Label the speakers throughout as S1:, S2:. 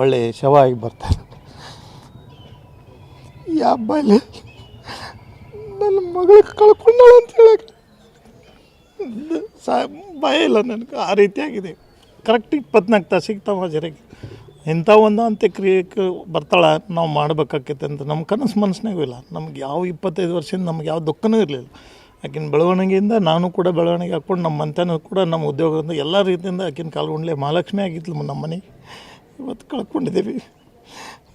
S1: ಒಳ್ಳೆ ಶವ ಆಗಿ ಬರ್ತಾರೆ. ಈ ಹಬ್ಬಲ್ಲಿ ನನ್ನ ಮಗಳು ಕಳ್ಕೊಂಡಳು ಅಂತ ಹೇಳಕ್ಕೆ ಸಾ ಭಯ ಇಲ್ಲ ನನಗೆ. ಆ ರೀತಿಯಾಗಿದೆ ಕರೆಕ್ಟ್ ಇಪ್ಪತ್ನಾಲ್ಕು ತಾಸು ಸಿಗ್ತಾವ ಜರಿಗೆ ಇಂಥ ಒಂದು ಅಂತ್ಯಕ್ರಿಯೆಗೆ ಬರ್ತಾಳೆ ನಾವು ಮಾಡ್ಬೇಕಾಕೈತೆ ಅಂತ ನಮ್ಮ ಕನಸು ಮನಸ್ಸಿನಾಗೂ ಇಲ್ಲ. ನಮ್ಗೆ ಯಾವ ಇಪ್ಪತ್ತೈದು ವರ್ಷದಿಂದ ನಮ್ಗೆ ಯಾವ ದುಃಖನೂ ಇರಲಿಲ್ಲ. ಆಕಿನ ಬೆಳವಣಿಗೆಯಿಂದ ನಾನು ಕೂಡ ಬೆಳವಣಿಗೆ ಹಾಕ್ಕೊಂಡು ನಮ್ಮ ಮಂತನೂ ಕೂಡ ನಮ್ಮ ಉದ್ಯೋಗದಿಂದ ಎಲ್ಲ ರೀತಿಯಿಂದ ಆಕಿನ ಕಾಲ್ಗೊಂಡ್ಲೆ ಮಹಾಲಕ್ಷ್ಮಿ ಆಗಿದ್ಲು ನಮ್ಮ ಮನೆಗೆ. ಇವತ್ತು ಕಳ್ಕೊಂಡಿದ್ದೀವಿ.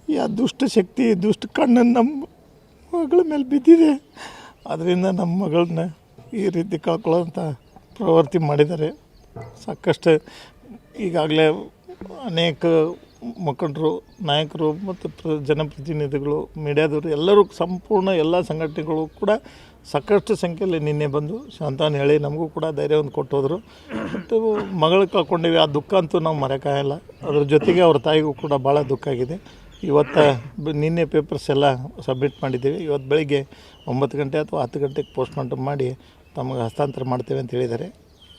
S1: ಯಾ ದುಷ್ಟ ಶಕ್ತಿ, ದುಷ್ಟ ಕಣ್ಣನ್ನು ನಮ್ಮ ಮಗಳ ಮೇಲೆ ಬಿದ್ದಿದೆ. ಅದರಿಂದ ನಮ್ಮ ಮಗಳನ್ನ ಈ ರೀತಿ ಕಳ್ಕೊಳ್ಳೋಂಥ ಪ್ರವೃತ್ತಿ ಮಾಡಿದ್ದಾರೆ. ಸಾಕಷ್ಟು ಈಗಾಗಲೇ ಅನೇಕ ಮುಖಂಡರು, ನಾಯಕರು ಮತ್ತು ಪ್ರ, ಜನಪ್ರತಿನಿಧಿಗಳು, ಮೀಡಿಯಾದವರು ಎಲ್ಲರೂ ಸಂಪೂರ್ಣ ಎಲ್ಲ ಸಂಘಟನೆಗಳು ಕೂಡ ಸಾಕಷ್ಟು ಸಂಖ್ಯೆಯಲ್ಲಿ ನಿನ್ನೆ ಬಂದು ಶಾಂತಾನ್ ಹೇಳಿ ನಮಗೂ ಕೂಡ ಧೈರ್ಯವನ್ನು ಕೊಟ್ಟು ಹೋದರು ಮತ್ತು ಮಗಳು ಕಳ್ಕೊಂಡಿವಿ. ಆ ದುಃಖ ಅಂತೂ ನಾವು ಮರೆಯೋಕ್ಕಾಗಲ್ಲ ಅದ್ರ ಜೊತೆಗೆ ಅವ್ರ ತಾಯಿಗೂ ಕೂಡ ಭಾಳ ದುಃಖ ಆಗಿದೆ. ಇವತ್ತು ನಿನ್ನೆ ಪೇಪರ್ಸ್ ಎಲ್ಲ ಸಬ್ಮಿಟ್ ಮಾಡಿದ್ದೀವಿ. ಇವತ್ತು ಬೆಳಿಗ್ಗೆ ಒಂಬತ್ತು ಗಂಟೆ ಅಥವಾ ಹತ್ತು ಗಂಟೆಗೆ ಪೋಸ್ಟ್ಮಾರ್ಟಮ್ ಮಾಡಿ ತಮಗೆ ಹಸ್ತಾಂತರ ಮಾಡ್ತೇವೆ ಅಂತ ಹೇಳಿದ್ದಾರೆ.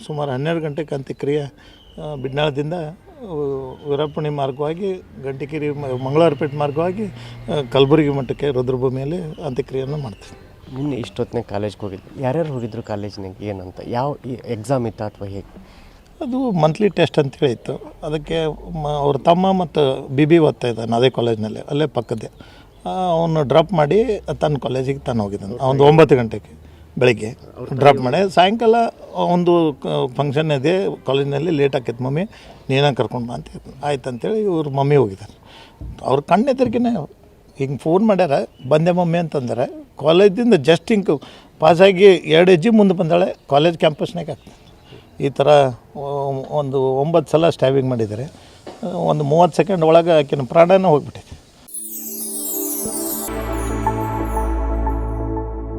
S1: ಸುಮಾರು ಹನ್ನೆರಡು ಗಂಟೆಗೆ ಅಂತ್ಯಕ್ರಿಯೆ ಬಿಡ್ನಾಳದಿಂದ ವೀರಪ್ಪಣಿ ಮಾರ್ಗವಾಗಿ ಗಂಟಿಕಿರಿ ಮಂಗಳವಾರಪೇಟೆ ಮಾರ್ಗವಾಗಿ ಕಲಬುರಗಿ ಮಠಕ್ಕೆ ರುದ್ರಭೂಮಿಯಲ್ಲಿ ಅಂತ್ಯಕ್ರಿಯೆಯನ್ನು ಮಾಡ್ತೀವಿ.
S2: ನಿನ್ನೆ ಇಷ್ಟೊತ್ತನೇ ಕಾಲೇಜ್ಗೆ ಹೋಗಿದ್ದು. ಯಾರ್ಯಾರು ಹೋಗಿದ್ರು ಕಾಲೇಜ್ನಾಗ? ಏನಂತ? ಯಾವ ಎಕ್ಸಾಮ್ ಇತ್ತು ಅಥವಾ ಹೇಗೆ?
S1: ಅದು ಮಂತ್ಲಿ ಟೆಸ್ಟ್ ಅಂತೇಳಿ ಇತ್ತು. ಅದಕ್ಕೆ ಮ ಅವ್ರ ತಮ್ಮ ಮತ್ತು ಬಿ ಬಿ ಓದ್ತಾ ಇದ್ದಾನೆ ಅದೇ ಕಾಲೇಜ್ನಲ್ಲಿ ಅಲ್ಲೇ ಪಕ್ಕದ್ದೆ. ಅವನು ಡ್ರಾಪ್ ಮಾಡಿ ತನ್ನ ಕಾಲೇಜಿಗೆ ತಾನು ಹೋಗಿದ್ದಾನೆ. ಒಂದು ಒಂಬತ್ತು ಗಂಟೆಗೆ ಬೆಳಿಗ್ಗೆ. ಡ್ರಾಪ್ ಮಾಡಿ ಸಾಯಂಕಾಲ ಒಂದು ಫಂಕ್ಷನ್ ಇದೆ ಕಾಲೇಜ್ನಲ್ಲಿ ಲೇಟ್ ಆಕೈತೆ ಮಮ್ಮಿ, ನೀನೇ ಕರ್ಕೊಂಡು ಬಾ ಅಂತ. ಆಯ್ತು ಅಂತೇಳಿ ಇವ್ರ ಮಮ್ಮಿ ಹೋಗಿದ್ದಾರೆ ಅವ್ರ ತಿರ್ಗಿನ ಹಿಂಗೆ ಫೋನ್ ಮಾಡ್ಯಾರ, ಬಂದೆ ಮಮ್ಮಿ ಅಂತಂದರೆ. ಕಾಲೇಜಿಂದ ಜಸ್ಟ್ ಹಿಂಗೆ ಪಾಸಾಗಿ ಎರಡು ಹೆಜ್ಜೆ ಮುಂದೆ ಬಂದಾಳೆ ಕಾಲೇಜ್ ಕ್ಯಾಂಪಸ್ನಾಗ ಆಗ್ತದೆ ಈ ಥರ ಒಂದು ಒಂಬತ್ತು ಸಲ ಸ್ಟ್ಯಾಬಿಂಗ್ ಮಾಡಿದ್ದಾರೆ ಒಂದು ಮೂವತ್ತು ಸೆಕೆಂಡ್ ಒಳಗೆ ಆಕಿನ ಪ್ರಾಣನೇ ಹೋಗ್ಬಿಟ್ಟಿದೆ